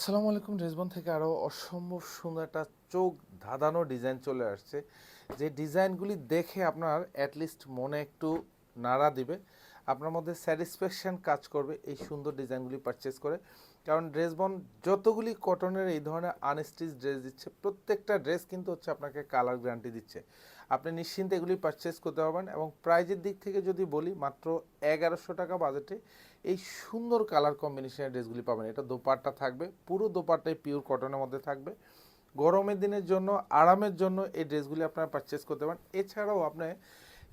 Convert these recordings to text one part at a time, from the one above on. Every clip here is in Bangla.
আসসালামু আলাইকুম, রেজবন থেকে আরও অসম্ভব সুন্দর একটা চোখ ধাঁধানো ডিজাইন চলে আসছে। যে ডিজাইনগুলি দেখে আপনার অ্যাটলিস্ট মনে একটু নাড়া দিবে। আপনার মধ্যে স্যাটিসফ্যাকশন কাজ করবে এই সুন্দর ডিজাইনগুলি পারচেস করে। কারণ ড্রেস বন যতগুলি কটনের এই ধরনের আনস্টিচ ড্রেস দিচ্ছে, প্রত্যেকটা ড্রেস কিন্তু হচ্ছে আপনাকে কালার গ্যারান্টি দিচ্ছে। আপনি নিশ্চিন্তে এগুলি পারচেস করতে পারবেন এবং প্রাইজের দিক থেকে যদি বলি, মাত্র এগারোশো টাকা বাজেটে এই সুন্দর কালার কম্বিনেশনের ড্রেসগুলি পাবেন। এটা দোপাট্টা থাকবে, পুরো দোপাট্টাই পিওর কটনের মধ্যে থাকবে। গরমের দিনের জন্য, আরামের জন্য এই ড্রেসগুলি আপনারা পারচেস করতে পারেন। এছাড়াও আপনি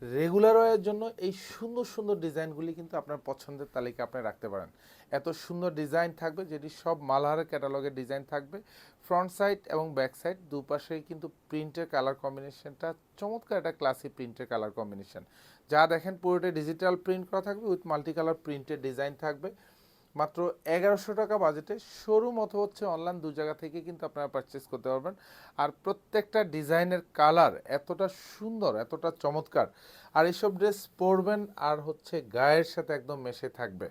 রেগুলার ওয়ারের জন্য এই সুন্দর সুন্দর ডিজাইনগুলি কিন্তু আপনার পছন্দের তালিকা আপনি রাখতে পারেন। এত সুন্দর ডিজাইন থাকবে যেটি সব মালহার ক্যাটালগের ডিজাইন থাকবে। ফ্রন্ট সাইড এবং ব্যাক সাইড দুপাশেই কিন্তু প্রিন্টের কালার কম্বিনেশনটা চমৎকার একটা ক্লাসিক প্রিন্টের কালার কম্বিনেশন যা দেখেন পুরোটা ডিজিটাল প্রিন্ট করা থাকবে উইথ মাল্টি কালার প্রিন্টের ডিজাইন থাকবে। মাত্র এগারোশো টাকা বাজেটে শোরুম অথবা হচ্ছে অনলাইন দু জায়গা থেকে কিন্তু আপনারা পারচেস করতে পারবেন। আর প্রত্যেকটা ডিজাইনের কালার এতটা সুন্দর, এতটা চমৎকার, আর এইসব ড্রেস পরবেন আর হচ্ছে গায়ের সাথে একদম মেশে থাকবে।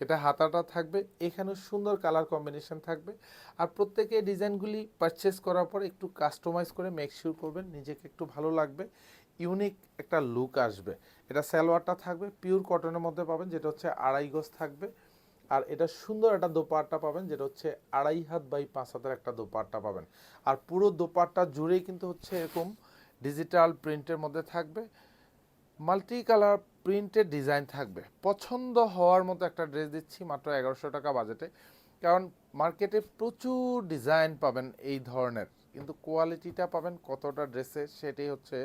এটা হাতাটা থাকবে এখানে সুন্দর কালার কম্বিনেশন থাকবে। আর প্রত্যেকে ডিজাইনগুলি পারচেস করার পর একটু কাস্টমাইজ করে মেক শিওর করবেন নিজেকে একটু ভালো লাগবে ইউনিক একটা লুক আসবে। এটা সালোয়ারটা থাকবে পিওর কটনের মধ্যে পাবেন, যেটা হচ্ছে আড়াই গজ থাকবে। আর এটা সুন্দর একটা দোপাট্টা পাবেন, যেটা হচ্ছে আড়াই হাত বাই পাঁচ হাতের একটা দোপাট্টা পাবেন। আর পুরো দোপাট্টা জুড়েই কিন্তু হচ্ছে এরকম ডিজিটাল প্রিন্টের মধ্যে থাকবে। মাল্টি কালার প্রিন্টের ডিজাইন থাকবে। পছন্দ হওয়ার মতো একটা ড্রেস দিচ্ছি মাত্র এগারোশো টাকা বাজেটে কারণ মার্কেটে প্রচুর ডিজাইন পাবেন এই ধরনের। কিন্তু কোয়ালিটিটা পাবেন কতটা ড্রেসে সেটাই হচ্ছে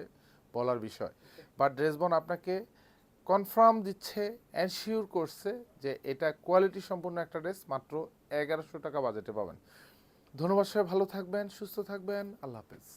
বলার বিষয়। বা ড্রেস বোন আপনাকে কনফার্ম দিচ্ছে অ্যানশিওর করছে যে এটা কোয়ালিটি সম্পূর্ণ একটা ড্রেস মাত্র এগারোশো টাকা বাজেটে পাবেন। ধন্যবাদ সবাই, ভালো থাকবেন, সুস্থ থাকবেন, আল্লাহ হাফেজ।